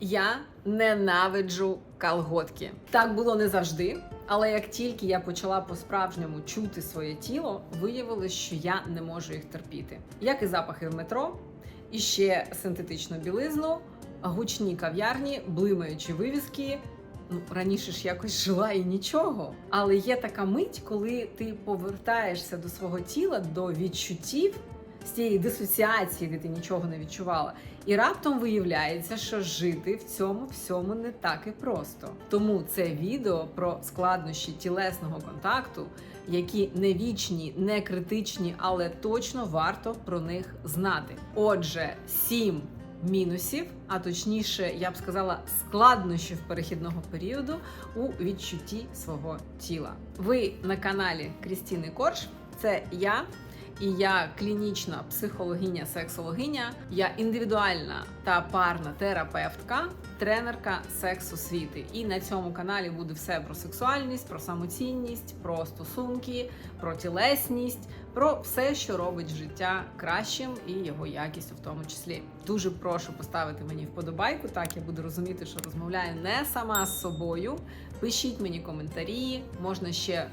Я ненавиджу колготки. Так було не завжди. Але як тільки я почала по-справжньому чути своє тіло, виявилось, що я не можу їх терпіти. Як і запахи в метро, і ще синтетичну білизну, гучні кав'ярні, блимаючі вивіски. Ну, раніше ж якось жила і нічого. Але є така мить, коли ти повертаєшся до свого тіла, до відчуттів з цієї дисоціації, де ти нічого не відчувала. І раптом виявляється, що жити в цьому всьому не так і просто. Тому це відео про складнощі тілесного контакту, які не вічні, не критичні, але точно варто про них знати. Отже, сім мінусів, а точніше, я б сказала, складнощів перехідного періоду у відчутті свого тіла. Ви на каналі Крістіни Корж. Це я. І я клінічна психологиня, сексологиня, я індивідуальна та парна терапевтка, тренерка сексу-світи. І на цьому каналі буде все про сексуальність, про самоцінність, про стосунки, про тілесність, про все, що робить життя кращим і його якістю, в тому числі. Дуже прошу поставити мені вподобайку. Так я буду розуміти, що розмовляю не сама з собою. Пишіть мені коментарі, можна ще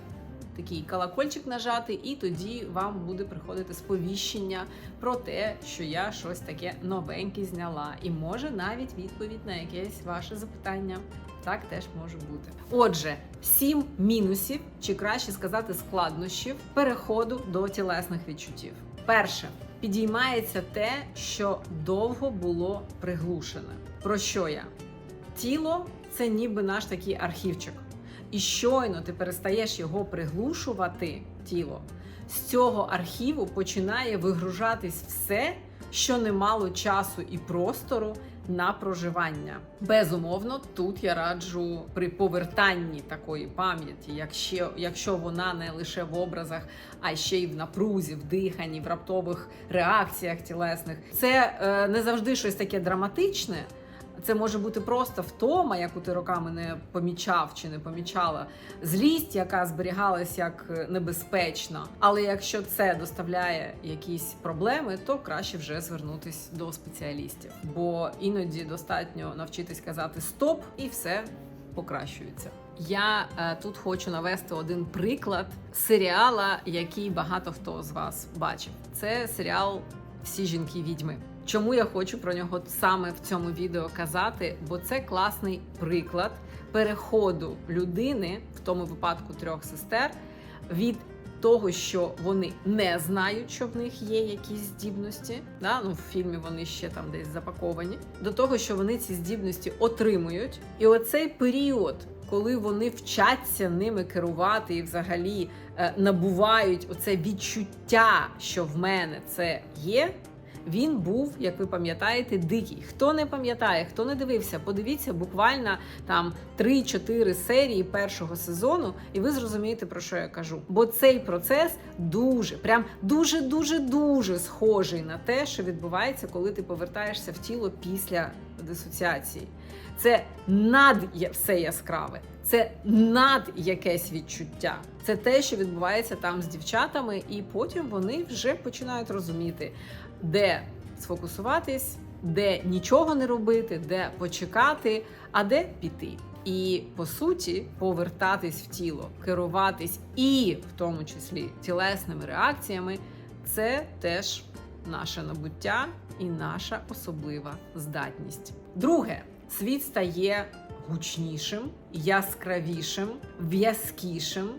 такий колокольчик нажати, і тоді вам буде приходити сповіщення про те, що я щось таке новеньке зняла, і може навіть відповідь на якесь ваше запитання. Так теж може бути. Отже, сім мінусів, чи краще сказати складнощів переходу до тілесних відчуттів. Перше підіймається те, що довго було приглушене. Про що я? Тіло це ніби наш такий архівчик. І щойно ти перестаєш його приглушувати, тіло, з цього архіву починає вигружатись все, що не мало часу і простору на проживання. Безумовно, тут я раджу при повертанні такої пам'яті, якщо, якщо вона не лише в образах, а ще й в напрузі, в диханні, в раптових реакціях тілесних. Це е, не завжди щось таке драматичне. Це може бути просто втома, яку ти роками не помічав чи не помічала, злість, яка зберігалась як небезпечна. Але якщо це доставляє якісь проблеми, то краще вже звернутись до спеціалістів, бо іноді достатньо навчитись казати стоп, і все покращується. Я е, тут хочу навести один приклад серіала, який багато хто з вас бачив. Це серіал Всі жінки відьми. Чому я хочу про нього саме в цьому відео казати? Бо це класний приклад переходу людини, в тому випадку трьох сестер, від того, що вони не знають, що в них є якісь здібності. Да? Ну, в фільмі вони ще там десь запаковані, до того, що вони ці здібності отримують. І оцей період. Коли вони вчаться ними керувати і взагалі е, набувають оце відчуття, що в мене це є, він був, як ви пам'ятаєте, дикий. Хто не пам'ятає, хто не дивився, подивіться буквально там 3-4 серії першого сезону, і ви зрозумієте, про що я кажу. Бо цей процес дуже, прям дуже, дуже, дуже схожий на те, що відбувається, коли ти повертаєшся в тіло після дисоціації. Це над все яскраве, це над якесь відчуття. Це те, що відбувається там з дівчатами, і потім вони вже починають розуміти, де сфокусуватись, де нічого не робити, де почекати, а де піти. І по суті повертатись в тіло, керуватись і в тому числі тілесними реакціями це теж наше набуття і наша особлива здатність. Друге, світ стає гучнішим, яскравішим, в'язкішим.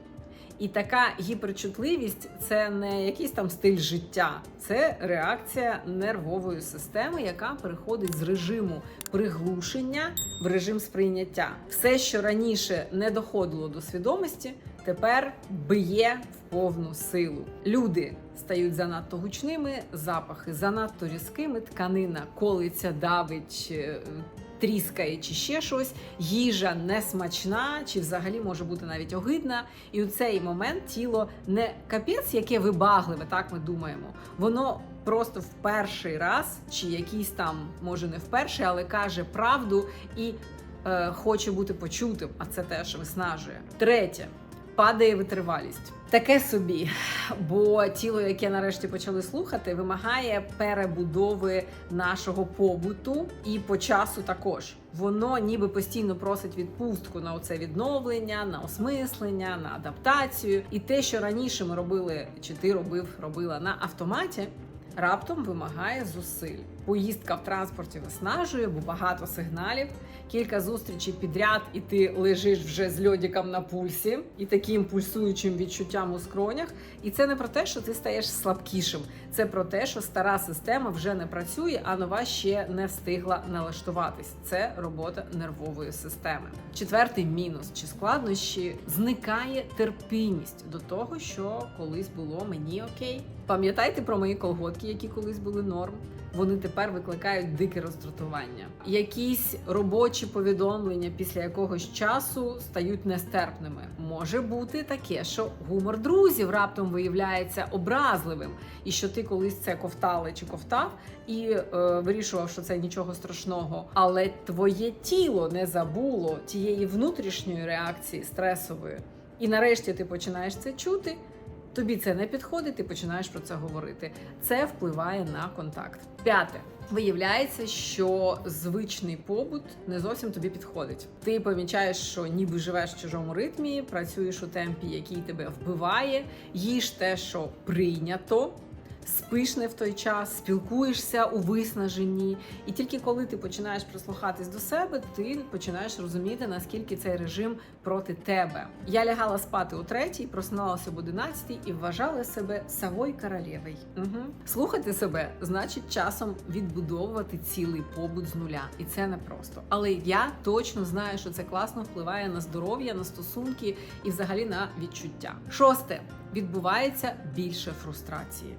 І така гіперчутливість це не якийсь там стиль життя, це реакція нервової системи, яка переходить з режиму приглушення в режим сприйняття. Все, що раніше не доходило до свідомості, тепер б'є в повну силу. Люди стають занадто гучними, запахи занадто різкими, тканина колиться, давить. Тріскає чи ще щось, їжа не смачна, чи взагалі може бути навіть огидна. І у цей момент тіло не капець, яке вибагливе, так ми думаємо. Воно просто в перший раз, чи якийсь там, може не в перший, але каже правду і е, хоче бути почутим, а це теж виснажує. Третє. падає витривалість. Таке собі, бо тіло, яке нарешті почали слухати, вимагає перебудови нашого побуту і по часу також. Воно ніби постійно просить відпустку на оце відновлення, на осмислення, на адаптацію. І те, що раніше ми робили, чи ти робив, робила на автоматі, раптом вимагає зусиль. Поїздка в транспорті виснажує, бо багато сигналів, кілька зустрічей підряд, і ти лежиш вже з льодиком на пульсі і таким пульсуючим відчуттям у скронях. І це не про те, що ти стаєш слабкішим. Це про те, що стара система вже не працює, а нова ще не встигла налаштуватись. Це робота нервової системи. Четвертий мінус чи складнощі зникає терпимість до того, що колись було мені окей. Пам'ятайте про мої колготки, які колись були норм. Вони тепер викликають дике роздратування. Якісь робочі повідомлення після якогось часу стають нестерпними. Може бути таке, що гумор друзів раптом виявляється образливим, і що ти колись це ковтали чи ковтав, і е, вирішував, що це нічого страшного. Але твоє тіло не забуло тієї внутрішньої реакції стресової. І нарешті ти починаєш це чути. Тобі це не підходить, ти починаєш про це говорити. Це впливає на контакт. П'яте. Виявляється, що звичний побут не зовсім тобі підходить. Ти помічаєш, що ніби живеш в чужому ритмі, працюєш у темпі, який тебе вбиває, їж те, що прийнято. Спиш не в той час, спілкуєшся у виснаженні, і тільки коли ти починаєш прислухатись до себе, ти починаєш розуміти, наскільки цей режим проти тебе. Я лягала спати о третій, просиналася об одинадцятій і вважала себе савой королевою. Угу. Слухати себе значить часом відбудовувати цілий побут з нуля, і це непросто. Але я точно знаю, що це класно впливає на здоров'я, на стосунки і взагалі на відчуття. Шосте відбувається більше фрустрації.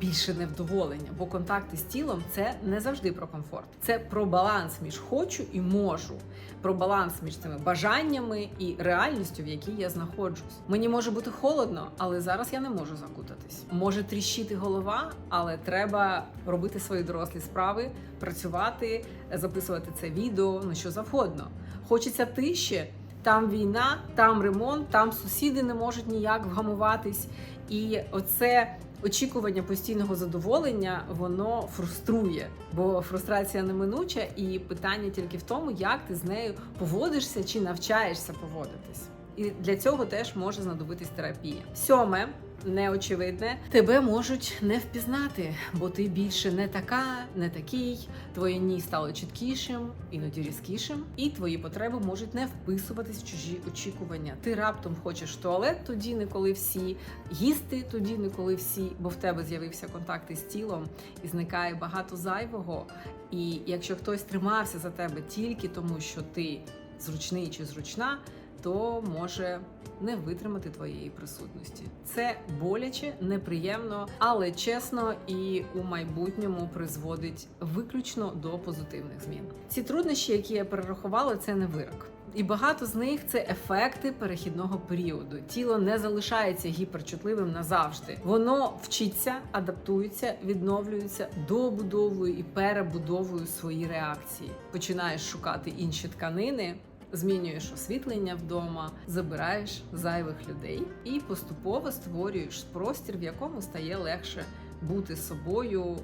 Більше невдоволення, бо контакти з тілом це не завжди про комфорт. Це про баланс між хочу і можу, про баланс між цими бажаннями і реальністю, в якій я знаходжусь. Мені може бути холодно, але зараз я не можу закутатись. Може тріщити голова, але треба робити свої дорослі справи, працювати, записувати це відео, ну що завгодно. Хочеться тиші. Там війна, там ремонт, там сусіди не можуть ніяк вгамуватись. І оце очікування постійного задоволення воно фруструє, бо фрустрація неминуча, і питання тільки в тому, як ти з нею поводишся чи навчаєшся поводитись. І для цього теж може знадобитись терапія. Сьоме. Неочевидне, тебе можуть не впізнати, бо ти більше не така, не такий. Твоє ні стало чіткішим, іноді різкішим, і твої потреби можуть не вписуватись в чужі очікування. Ти раптом хочеш туалет тоді, не коли всі, їсти тоді, не коли всі, бо в тебе з'явився контакт із тілом і зникає багато зайвого. І якщо хтось тримався за тебе тільки тому, що ти зручний чи зручна то може не витримати твоєї присутності. Це боляче, неприємно, але чесно і у майбутньому призводить виключно до позитивних змін. Ці труднощі, які я перерахувала, це не вирок. І багато з них це ефекти перехідного періоду. Тіло не залишається гіперчутливим назавжди. Воно вчиться, адаптується, відновлюється, добудовує і перебудовує свої реакції. Починаєш шукати інші тканини. Змінюєш освітлення вдома, забираєш зайвих людей і поступово створюєш простір, в якому стає легше бути собою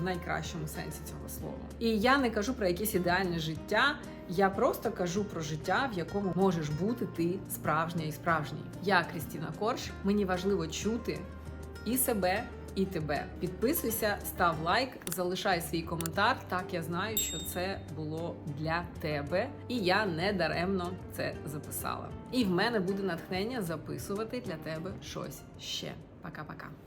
в найкращому сенсі цього слова. І я не кажу про якесь ідеальне життя. Я просто кажу про життя, в якому можеш бути ти справжня і справжній. Я Крістіна Корж. Мені важливо чути і себе і тебе. Підписуйся, став лайк, залишай свій коментар. Так я знаю, що це було для тебе, і я не даремно це записала. І в мене буде натхнення записувати для тебе щось ще. Пока-пока.